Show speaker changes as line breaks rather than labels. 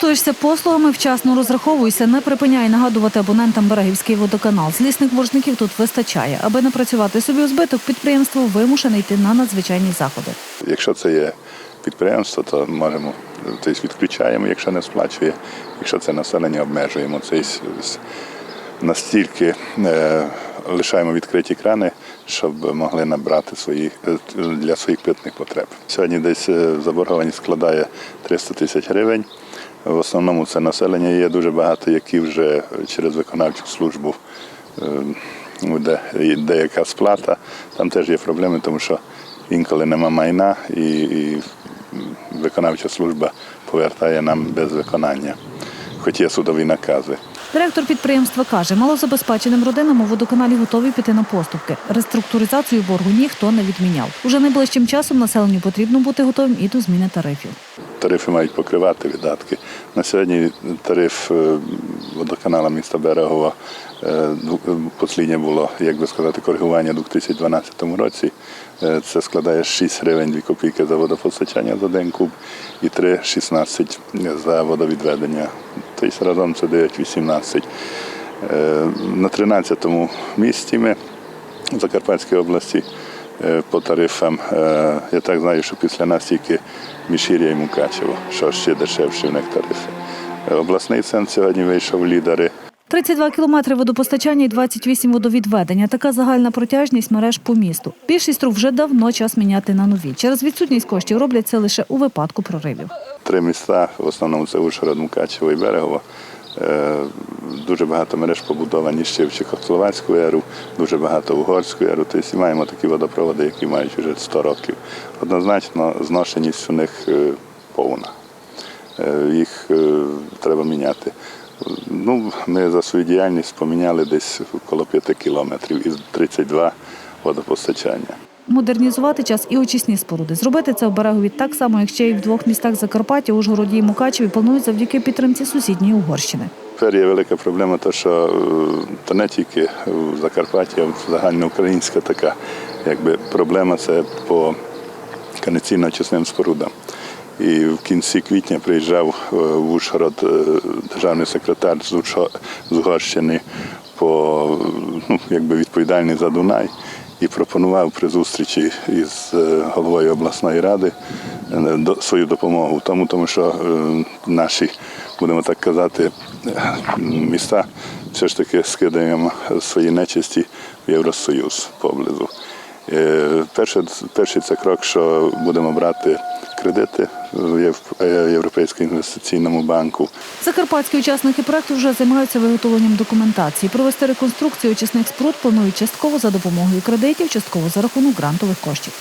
Користуєшся послугами, вчасно розраховуйся, не припиняй нагадувати абонентам Берегівський водоканал. Злісних боржників тут вистачає. Аби не працювати собі у збиток, підприємство вимушене йти на надзвичайні заходи.
Якщо це є підприємство, то можемо тобто відключаємо, якщо не сплачує. Якщо це населення, обмежуємо с- настільки е, лишаємо відкриті крани, щоб могли набрати свої е, для своїх питних потреб. Сьогодні десь е, заборгованість складає 300 тисяч гривень. В основному це населення є дуже багато, які вже через виконавчу службу е, ну, де деяка сплата. Там теж є проблеми, тому що інколи нема майна і, і виконавча служба повертає нам без виконання, хоч є судові накази.
Директор підприємства каже, малозабезпеченим родинам у водоканалі готові піти на поступки. Реструктуризацію боргу ніхто не відміняв. Уже найближчим часом населенню потрібно бути готовим і до зміни тарифів.
Тарифи мають покривати видатки. На сьогодні тариф е, водоканала міста Берегова е, е, посліднє було, як би сказати, коригування у 2012 році. Це складає 6 гривень 2 копійки за водопостачання за один куб і 3,16 за водовідведення. Тобто разом це 9,18. Е, На 13-му місці ми в Закарпатській області по тарифам. Е, Я так знаю, що після нас тільки Мішіря і Мукачево, що ще дешевші в них тарифи. Е, Обласний центр сьогодні вийшов лідери.
32 кілометри водопостачання і 28 водовідведення. Така загальна протяжність мереж по місту. Більшість труб вже давно час міняти на нові. Через відсутність коштів роблять це лише у випадку проривів.
Три міста, в основному це Ужгород, Мукачево і Берегово. Е, Дуже багато мереж побудовані ще в Чехословацьку еру, дуже багато угорську еру. Тобто маємо такі водопроводи, які мають вже 100 років. Однозначно, зношеність у них е, повна. Е, Їх треба міняти. Ну, ми за свою діяльність поміняли десь коло 5 кілометрів із 32 водопостачання.
Модернізувати час і очисні споруди. Зробити це в Берегові так само, як ще й в двох містах Закарпаття, Ужгороді і Мукачеві планують завдяки підтримці сусідньої Угорщини.
Тепер є велика проблема, те, що е, то не тільки в Закарпатті, а загальноукраїнська така якби, проблема це по канаційно-очисним спорудам. І в кінці квітня приїжджав е, в Ужгород е, державний секретар з Угорщини по ну, якби відповідальний за Дунай і пропонував при зустрічі із е, головою обласної ради е, свою допомогу тому, тому що е, наші, будемо так казати, міста все ж таки скидаємо свої нечисті в Євросоюз поблизу. Перший, перший це крок, що будемо брати кредити в е, Європейському інвестиційному банку.
Закарпатські учасники проекту вже займаються виготовленням документації. Провести реконструкцію очисних споруд планують частково за допомогою кредитів, частково за рахунок грантових коштів.